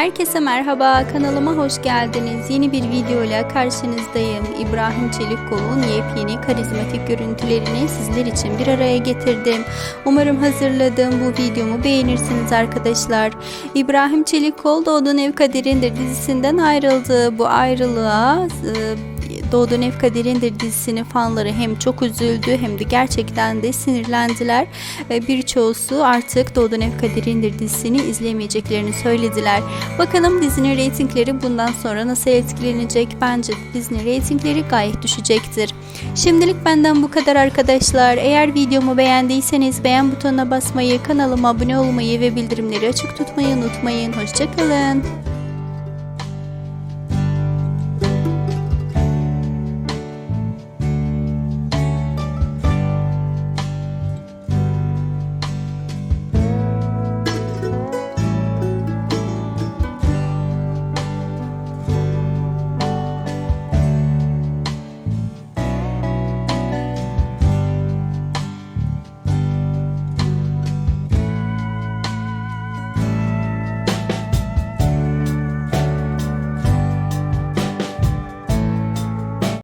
Herkese merhaba, kanalıma hoş geldiniz. Yeni bir video ile karşınızdayım. İbrahim Çelikkol'un yepyeni karizmatik görüntülerini sizler için bir araya getirdim. Umarım hazırladığım bu videomu beğenirsiniz arkadaşlar. İbrahim Çelikkol Doğduğun Ev Kaderindir dizisinden ayrıldı. Bu ayrılığa Doğduğun Ev Kaderindir dizisinin fanları hem çok üzüldü hem de gerçekten de sinirlendiler. Ve Birçoğusu artık Doğduğun Ev Kaderindir dizisini izlemeyeceklerini söylediler. Bakalım dizinin reytingleri bundan sonra nasıl etkilenecek? Bence dizinin reytingleri gayet düşecektir. Şimdilik benden bu kadar arkadaşlar. Eğer videomu beğendiyseniz beğen butonuna basmayı, kanalıma abone olmayı ve bildirimleri açık tutmayı unutmayın. Hoşçakalın.